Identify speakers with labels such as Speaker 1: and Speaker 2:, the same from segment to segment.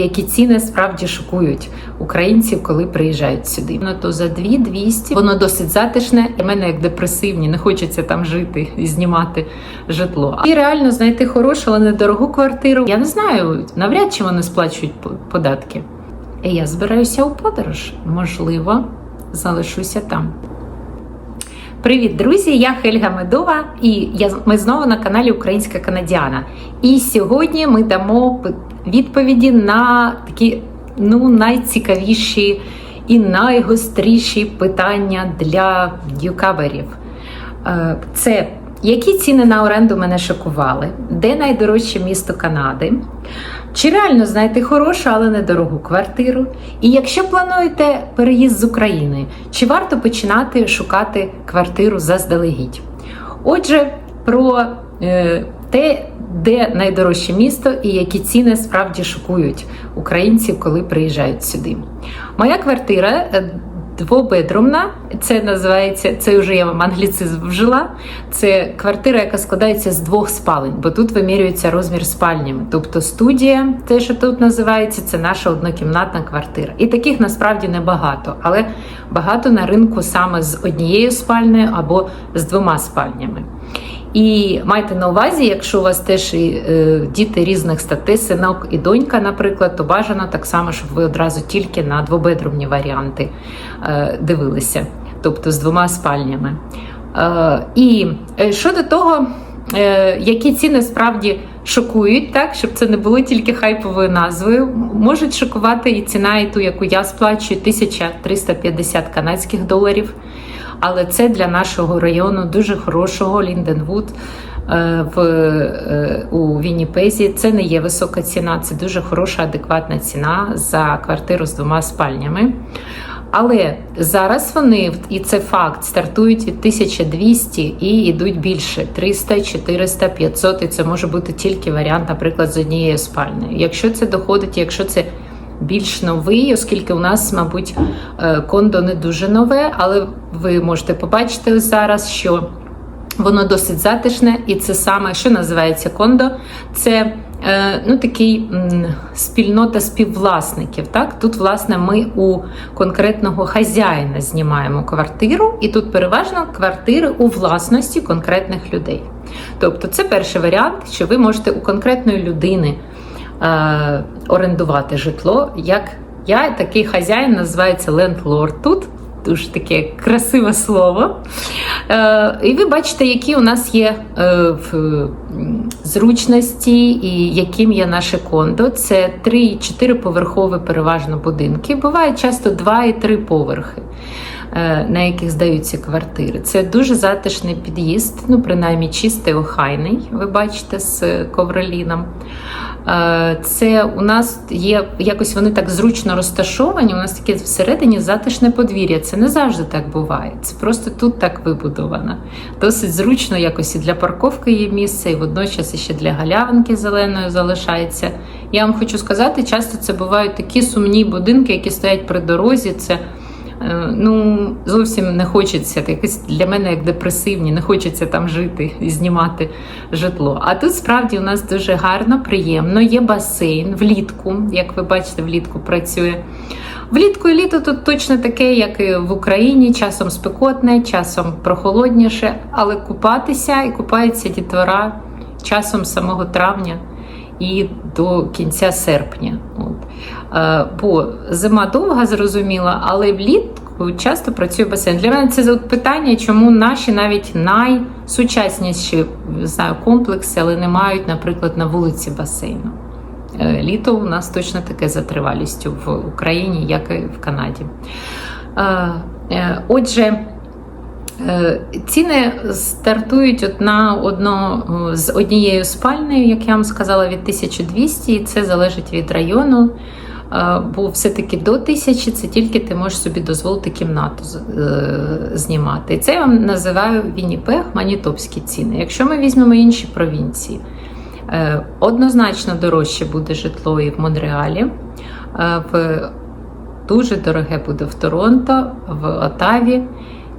Speaker 1: Які ціни справді шокують українців, коли приїжджають сюди. Ну то за 200 воно досить затишне. І мене як депресивні, не хочеться там жити і знімати житло. І реально знайти хорошу, але недорогу квартиру. Я не знаю, навряд чи вони сплачують податки. І я збираюся у подорож. Можливо, залишуся там. Привіт, друзі! Я Хельга Медова, і я ми знову на каналі Українська Канадіана. І сьогодні ми дамо відповіді на такі ну найцікавіші і найгостріші питання для ньюкаберів. Е, Це які ціни на оренду мене шокували? Де найдорожче місто Канади? Чи реально знайти хорошу, але недорогу квартиру? І якщо плануєте переїзд з України, чи варто починати шукати квартиру заздалегідь? Отже, про е, те, де найдорожче місто і які ціни справді шокують українців, коли приїжджають сюди. Моя квартира е, двобедрумна, це називається, це вже я вам англіцизм вжила. Це квартира, яка складається з двох спалень, бо тут вимірюється розмір спальнями. Тобто студія, те, що тут називається, це наша однокімнатна квартира. І таких насправді небагато, але багато на ринку саме з однією спальнею або з двома спальнями. І майте на увазі, якщо у вас теж і, е, діти різних статей, синок і донька, наприклад, то бажано так само, щоб ви одразу тільки на двобедрумні варіанти е, дивилися, тобто з двома спальнями. Е, і е, щодо того, е, які ціни справді шокують, так щоб це не було тільки хайповою назвою, можуть шокувати і ціна, і ту, яку я сплачую, 1350 канадських доларів. Але це для нашого району дуже хорошого Лінденвуд е, в, е, у Вінніпезі. Це не є висока ціна, це дуже хороша, адекватна ціна за квартиру з двома спальнями. Але зараз вони, і це факт, стартують від 1200 і йдуть більше 300, 400, 500, і це може бути тільки варіант, наприклад, з однією спальнею. Якщо це доходить, якщо це більш новий, оскільки у нас, мабуть, е, кондо не дуже нове, але ви можете побачити зараз, що воно досить затишне, і це саме, що називається кондо, це е, ну, такий спільнота співвласників. Так? Тут, власне, ми у конкретного хазяїна знімаємо квартиру, і тут переважно квартири у власності конкретних людей. Тобто, це перший варіант, що ви можете у конкретної людини е, орендувати житло. Як я такий хазяїн називається лендлорд тут. Дуже таке красиве слово. Е, і ви бачите, які у нас є е, в, зручності і яким є наше кондо. Це 3-4 поверхові переважно будинки. Буває часто 2 і 3 поверхи. Е, На яких здаються квартири. Це дуже затишний під'їзд, ну принаймні чистий, охайний, ви бачите, з ковроліном. Е, Це у нас є якось вони так зручно розташовані. У нас таке всередині затишне подвір'я. Це не завжди так буває. Це просто тут так вибудовано. Досить зручно, якось і для парковки є місце, і водночас ще для галявинки зеленої залишається. Я вам хочу сказати, часто це бувають такі сумні будинки, які стоять при дорозі. Це Ну, зовсім не хочеться, це якось для мене як депресивні, не хочеться там жити і знімати житло. А тут справді у нас дуже гарно, приємно, є басейн влітку, як ви бачите, влітку працює. Влітку і літо тут точно таке, як і в Україні, часом спекотне, часом прохолодніше, але купатися і купається дітвора часом самого травня і до кінця серпня. От. Е, Бо зима довга, зрозуміло, але влітку часто працює басейн. Для мене це питання, чому наші навіть найсучасніші знаю, комплекси, але не мають, наприклад, на вулиці басейну. Е, Літо у нас точно таке за тривалістю в Україні, як і в Канаді. Е, Отже, Ціни стартують от на одно е, з однією спальнею, як я вам сказала, від 1200, і це залежить від району. Е, Бо все-таки до 1000 це тільки ти можеш собі дозволити кімнату е, знімати. І це я вам називаю Вінніпег, манітопські ціни. Якщо ми візьмемо інші провінції, е, однозначно дорожче буде житло і в Монреалі. е, дуже дороге буде в Торонто, в Отаві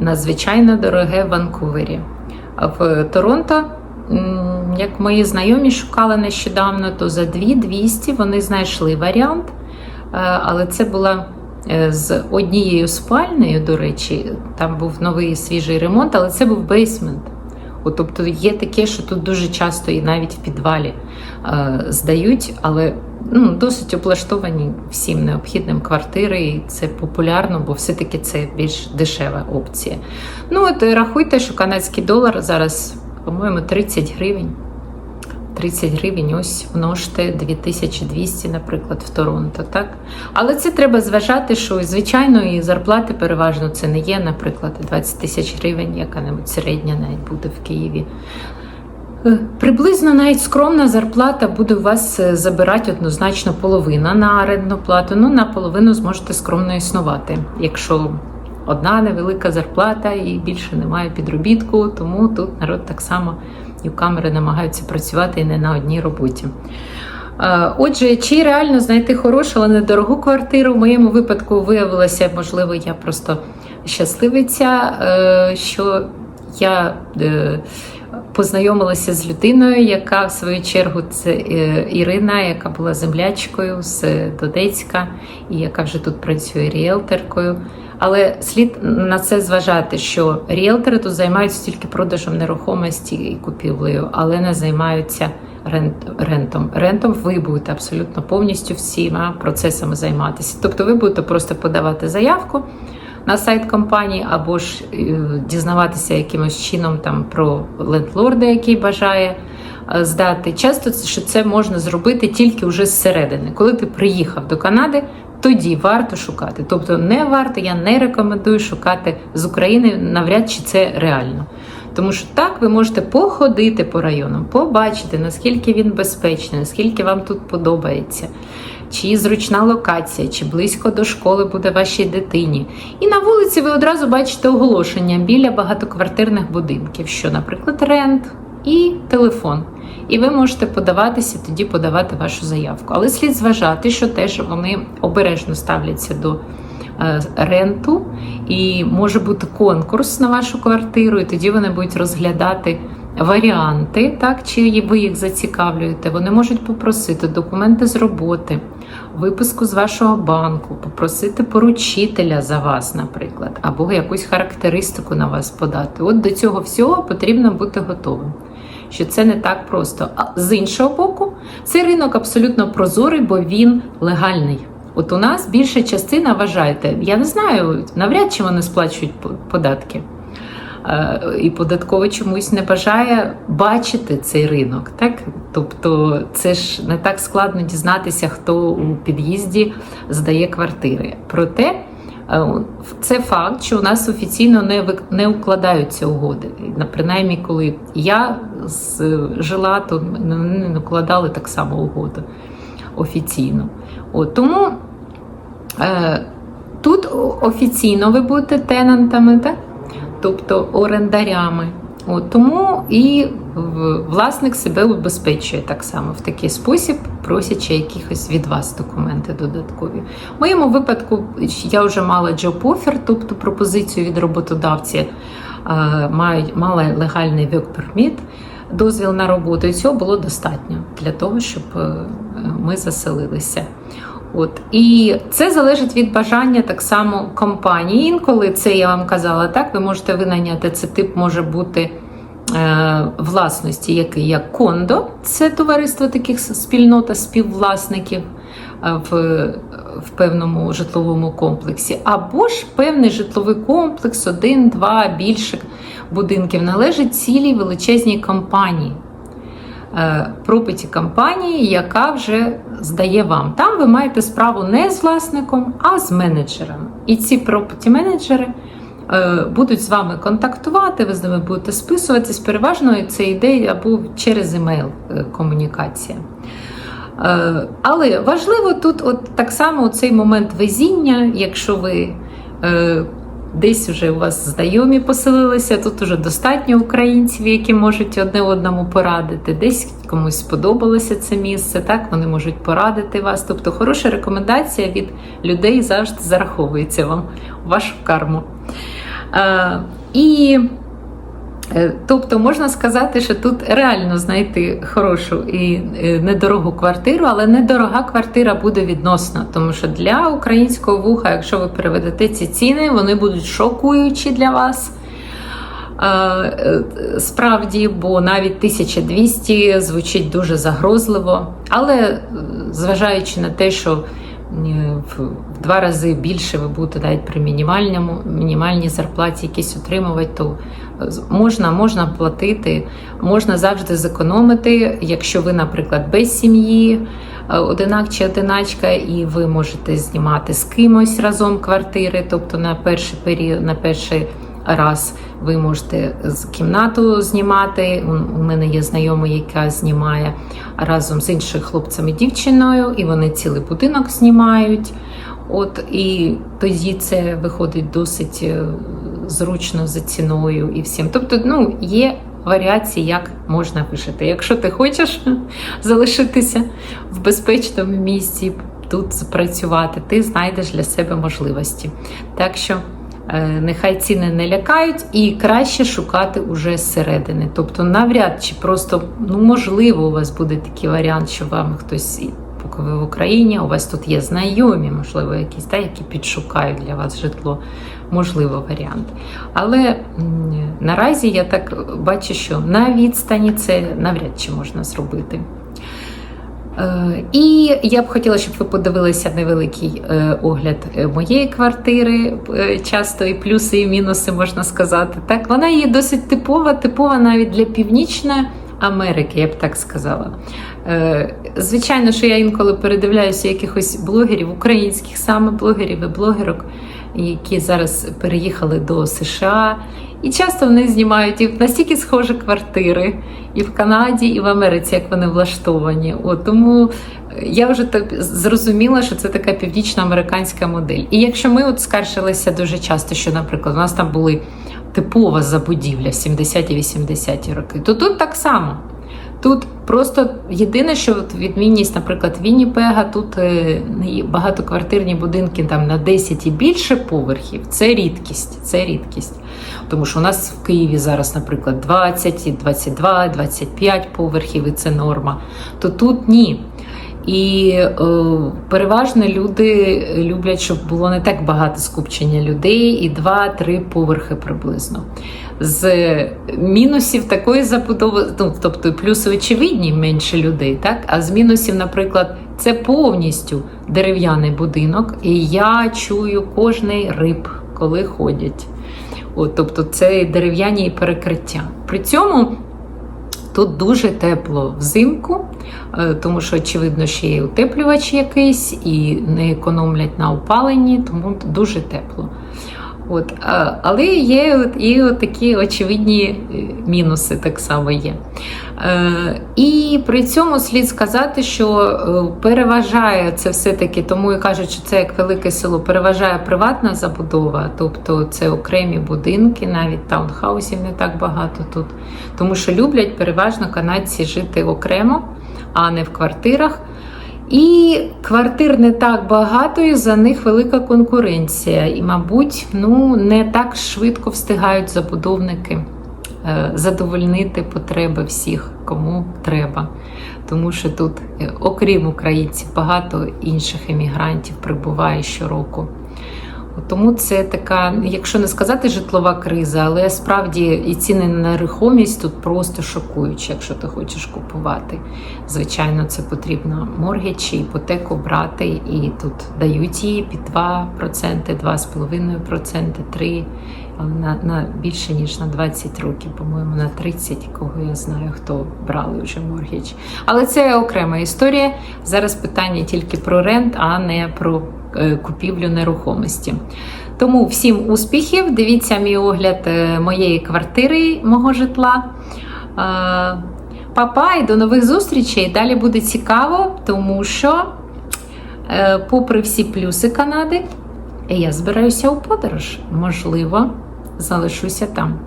Speaker 1: надзвичайно дороге в Ванкувері. В Торонто як мої знайомі шукали нещодавно, то за 2200 вони знайшли варіант. Е, Але це була е, з однією спальнею, до речі, там був новий свіжий ремонт, але це був бейсмент. От, тобто є таке, що тут дуже часто і навіть в підвалі е, здають, але ну, досить облаштовані всім необхідним квартири, і це популярно, бо все-таки це більш дешева опція. Ну от е, рахуйте, що канадський долар зараз, по-моєму, 30 гривень. 30 гривень, ось множте 2200, наприклад, в Торонто, так? Але це треба зважати, що звичайно і зарплати переважно це не є, наприклад, 20 тисяч гривень, яка-небудь середня навіть буде в Києві. Е, Приблизно навіть скромна зарплата буде у вас е, забирати однозначно половина на орендну плату. Ну, на половину зможете скромно існувати, якщо одна невелика зарплата і більше немає підробітку, тому тут народ так само і в камери намагаються працювати і не на одній роботі. Е, Отже, чи реально знайти хорошу, але недорогу квартиру? В моєму випадку виявилося, можливо, я просто щасливиця, що я познайомилася з людиною, яка в свою чергу це е, Ірина, яка була землячкою з Донецька і яка вже тут працює ріелторкою. Але слід на це зважати, що ріелтори тут займаються тільки продажем нерухомості і купівлею, але не займаються рент, рентом. Рентом ви будете абсолютно повністю всіма процесами займатися. Тобто ви будете просто подавати заявку на сайт компанії, або ж е, дізнаватися якимось чином там про лендлорда, який бажає е, здати. Часто що це можна зробити тільки вже зсередини. Коли ти приїхав до Канади, тоді варто шукати. Тобто не варто, я не рекомендую шукати з України, навряд чи це реально. Тому що так ви можете походити по районам, побачити, наскільки він безпечний, наскільки вам тут подобається, чи зручна локація, чи близько до школи буде вашій дитині. І на вулиці ви одразу бачите оголошення біля багатоквартирних будинків, що, наприклад, рент і телефон. І ви можете подаватися, тоді подавати вашу заявку. Але слід зважати, що теж вони обережно ставляться до ренту, і може бути конкурс на вашу квартиру, і тоді вони будуть розглядати варіанти, так, чи ви їх зацікавлюєте. Вони можуть попросити документи з роботи, виписку з вашого банку, попросити поручителя за вас, наприклад, або якусь характеристику на вас подати. От до цього всього потрібно бути готовим. Що це не так просто. А з іншого боку, цей ринок абсолютно прозорий, бо він легальний. От у нас більша частина, вважайте, я не знаю, навряд чи вони сплачують податки. Е, І податково чомусь не бажає бачити цей ринок. Так? Тобто це ж не так складно дізнатися, хто у під'їзді здає квартири. Проте е, це факт, що у нас офіційно не не укладаються угоди. Принаймні, коли я жила, то не укладали так само угоду офіційно. От, тому тут офіційно ви будете тенантами, так? тобто орендарями. От, тому і власник себе убезпечує так само в такий спосіб, просячи якихось від вас документи додаткові. В моєму випадку я вже мала offer, тобто пропозицію від роботодавця, е, мала легальний permit, дозвіл на роботу, і цього було достатньо для того, щоб е, ми заселилися. От. І це залежить від бажання так само компанії. Інколи це я вам казала, так ви можете винайняти це тип може бути е, власності, який як кондо, це товариство таких спільнота співвласників е, в, в певному житловому комплексі, або ж певний житловий комплекс, один, два, більше будинків. Належить цілій величезній компанії пропиті компанії, яка вже здає вам. Там ви маєте справу не з власником, а з менеджером. І ці пропиті менеджери е, будуть з вами контактувати, ви з ними будете списуватись. Переважно це йде або через емейл е, комунікація. Е, Але важливо тут, от так само цей момент везіння, якщо ви е, десь вже у вас знайомі поселилися, тут уже достатньо українців, які можуть одне одному порадити, десь комусь сподобалося це місце, так вони можуть порадити вас. Тобто хороша рекомендація від людей завжди зараховується вам у вашу карму. Е, І Тобто можна сказати, що тут реально знайти хорошу і е, недорогу квартиру, але недорога квартира буде відносно, тому що для українського вуха, якщо ви переведете ці ціни, вони будуть шокуючі для вас. Е, е, Справді, бо навіть 1200 звучить дуже загрозливо. Але е, зважаючи на те, що е, в два рази більше ви будете навіть при мінімальному мінімальній зарплаті якісь отримувати, то е, можна, можна платити, можна завжди зекономити, якщо ви, наприклад, без сім'ї, е, одинак чи одиначка, і ви можете знімати з кимось разом квартири, тобто на перший період, на перший раз ви можете з кімнату знімати. У- мене є знайома, яка знімає разом з іншим хлопцем і дівчиною, і вони цілий будинок знімають. От і тоді це виходить досить е, зручно за ціною і всім. Тобто, ну, є варіації, як можна вижити. Якщо ти хочеш залишитися в безпечному місці, тут працювати, ти знайдеш для себе можливості. Так що. Е, Нехай ціни не лякають, і краще шукати уже зсередини. Тобто, навряд чи просто ну можливо, у вас буде такий варіант, що вам хтось поки ви в Україні, у вас тут є знайомі, можливо, якісь та, які підшукають для вас житло. Можливо, варіант. Але наразі я так бачу, що на відстані це навряд чи можна зробити. Е, І я б хотіла, щоб ви подивилися невеликий е, огляд е, моєї квартири, часто і плюси, і мінуси можна сказати. Так, вона є досить типова, типова навіть для північної Америки, я б так сказала. Звичайно, що я інколи передивляюся якихось блогерів, українських саме блогерів і блогерок, які зараз переїхали до США. І часто вони знімають і настільки схожі квартири і в Канаді, і в Америці, як вони влаштовані. От, тому я вже так зрозуміла, що це така північноамериканська модель. І якщо ми от скаржилися дуже часто, що, наприклад, у нас там були типова забудівля 70-ті 80-ті роки, то тут так само. Тут просто єдине, що відмінність, наприклад, Вінніпега, тут е, багатоквартирні будинки там на 10 і більше поверхів. Це рідкість. Це рідкість. Тому що у нас в Києві зараз, наприклад, 20, і 22, 25 поверхів, і це норма. То тут ні. І е, переважно люди люблять, щоб було не так багато скупчення людей, і 2-3 поверхи приблизно. З мінусів такої забудови, ну, тобто плюси очевидні менше людей, так? а з мінусів, наприклад, це повністю дерев'яний будинок, і я чую кожний риб, коли ходять. От, тобто це дерев'яні перекриття. При цьому тут дуже тепло взимку, е, тому що, очевидно, ще є утеплювач якийсь і не економлять на опаленні, тому дуже тепло. От, але є от- і от такі очевидні е, мінуси так само є. Е, і при цьому слід сказати, що е, переважає це все-таки, тому і кажуть, що це як велике село, переважає приватна забудова, тобто це окремі будинки, навіть таунхаусів не так багато тут. Тому що люблять переважно канадці жити окремо, а не в квартирах. І квартир не так багато, і за них велика конкуренція. І, мабуть, ну не так швидко встигають забудовники е, задовольнити потреби всіх, кому треба. Тому що тут, е, окрім українців, багато інших емігрантів прибуває щороку. Тому це така, якщо не сказати житлова криза, але справді і ціни на нерухомість тут просто шокуючі, якщо ти хочеш купувати. Звичайно, це потрібно моргідж чи іпотеку брати, і тут дають її під 2%, 2,5%, 3%, але на, на більше ніж на 20 років, по-моєму, на 30, кого я знаю, хто брали вже моргідж. Але це окрема історія. Зараз питання тільки про рент, а не про купівлю нерухомості. Тому всім успіхів! Дивіться мій огляд е, моєї квартири, мого житла. Е, Па-па і до нових зустрічей. Далі буде цікаво, тому що, е, попри всі плюси Канади, я збираюся у подорож. Можливо, залишуся там.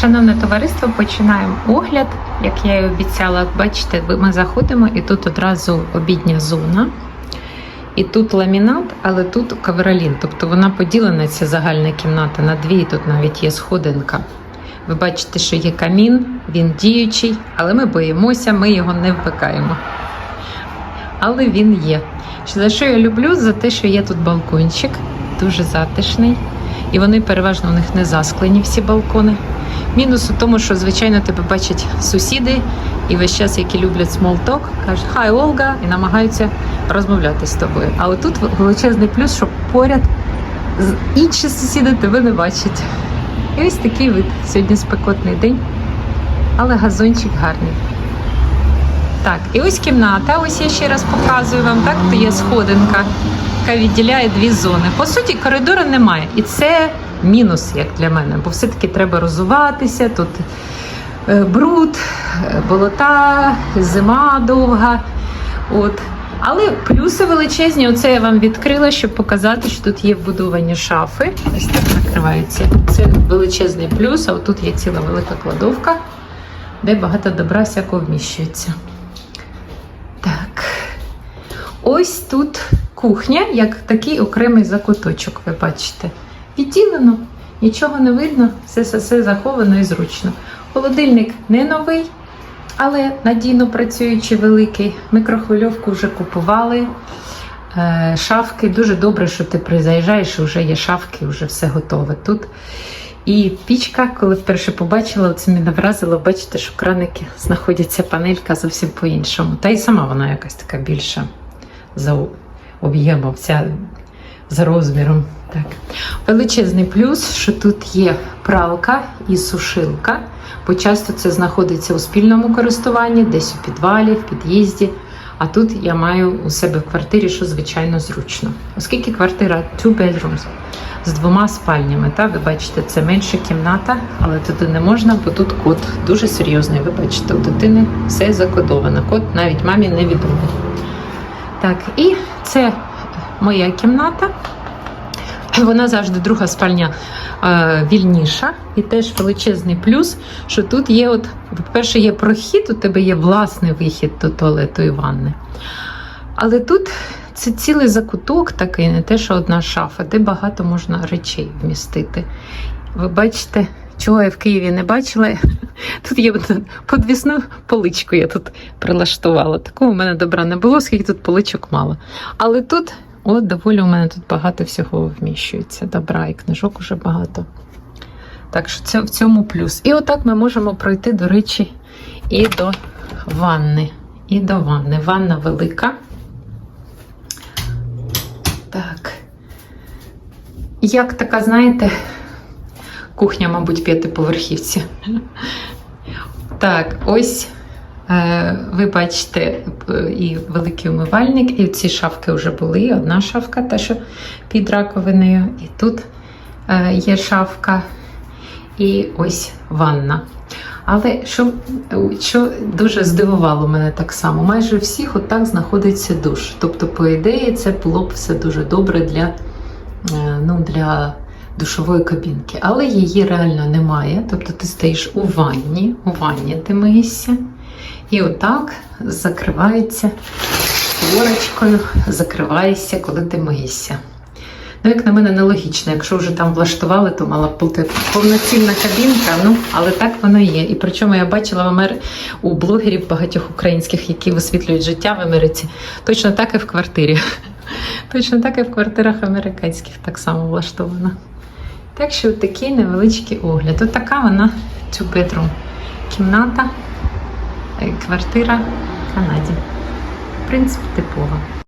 Speaker 1: Шановне товариство, починаємо огляд. Як я і обіцяла, бачите, ми заходимо і тут одразу обідня зона. І тут ламінат, але тут ковролін. Тобто вона поділена, ця загальна кімната на дві, тут навіть є сходинка. Ви бачите, що є камін, він діючий, але ми боїмося, ми його не вмикаємо. Але він є. За що я люблю? За те, що є тут балкончик, дуже затишний. І вони переважно у них не засклені всі балкони. Мінус у тому, що, звичайно, тебе бачать сусіди, і весь час, які люблять talk, кажуть хай Олга і намагаються розмовляти з тобою. Але тут величезний плюс, що поряд інші сусіди тебе не бачать. І ось такий вид. Сьогодні спекотний день, але газончик гарний. Так, і ось кімната. Ось я ще раз показую вам. Так, то є сходинка, яка відділяє дві зони. По суті, коридору немає. І це мінус, як для мене, бо все-таки треба розуватися. Тут е, бруд, е, болота, зима довга. От. Але плюси величезні. Оце я вам відкрила, щоб показати, що тут є вбудовані шафи. Ось так накриваються. Це величезний плюс. А отут є ціла велика кладовка, де багато добра всякого вміщується. Так. Ось тут кухня, як такий окремий закуточок, ви бачите. Відділено, нічого не видно, все, все, заховано і зручно. Холодильник не новий, але надійно працюючий великий. Мікрохвильовку вже купували. Е, Шафки дуже добре, що ти приїжджаєш, вже є шафки, вже все готове тут. І пічка, коли вперше побачила, це мене вразило, бачите, що краники знаходяться панелька зовсім по-іншому. Та й сама вона якась така більша за об'ємом, вся за розміром. Так. Величезний плюс, що тут є пралка і сушилка, бо часто це знаходиться у спільному користуванні, десь у підвалі, в під'їзді. А тут я маю у себе в квартирі, що звичайно зручно. Оскільки квартира two bedrooms з двома спальнями, та ви бачите, це менша кімната, але туди не можна, бо тут код дуже серйозний. Ви бачите, у дитини все закодовано. Код навіть мамі не відомий. Так, і це моя кімната. Вона завжди друга спальня е, вільніша, і теж величезний плюс, що тут є, от, по-перше, є прохід, у тебе є власний вихід до туалету і ванни. Але тут це цілий закуток такий, не те, що одна шафа, де багато можна речей вмістити. Ви бачите, чого я в Києві не бачила. Тут є подвісну поличку, я тут прилаштувала. Такого в мене добра не було, скільки тут поличок мало. Але тут, от доволі у мене тут багато всього вміщується. Добра і книжок уже багато. Так що це в цьому плюс. І отак ми можемо пройти, до речі, і до ванни. І до ванни. Ванна велика. Так. Як така, знаєте, кухня, мабуть, п'ятиповерхівці. Так, ось е, ви бачите е, і великий умивальник, і ці шафки вже були. Одна шафка, та що під раковиною, і тут е, є шафка, і ось ванна. Але що, що дуже здивувало мене так само, майже всіх отак знаходиться душ. Тобто, по ідеї, це було б все дуже добре для, ну, для душової кабінки. Але її реально немає. Тобто ти стоїш у ванні, у ванні ти миєшся, і отак закривається створочкою, закриваєшся, коли ти миєшся. Ну, як на мене, нелогічно. Якщо вже там влаштували, то мала б бути повноцінна кабінка. Ну, але так воно є. І причому я бачила в Амер... у блогерів багатьох українських, які висвітлюють життя в Америці. Точно так і в квартирі. Точно так і в квартирах американських так само влаштовано. Так що такий невеличкий огляд. Ось така вона цю bedroom кімната, е, квартира в Канаді. В принципі, типова.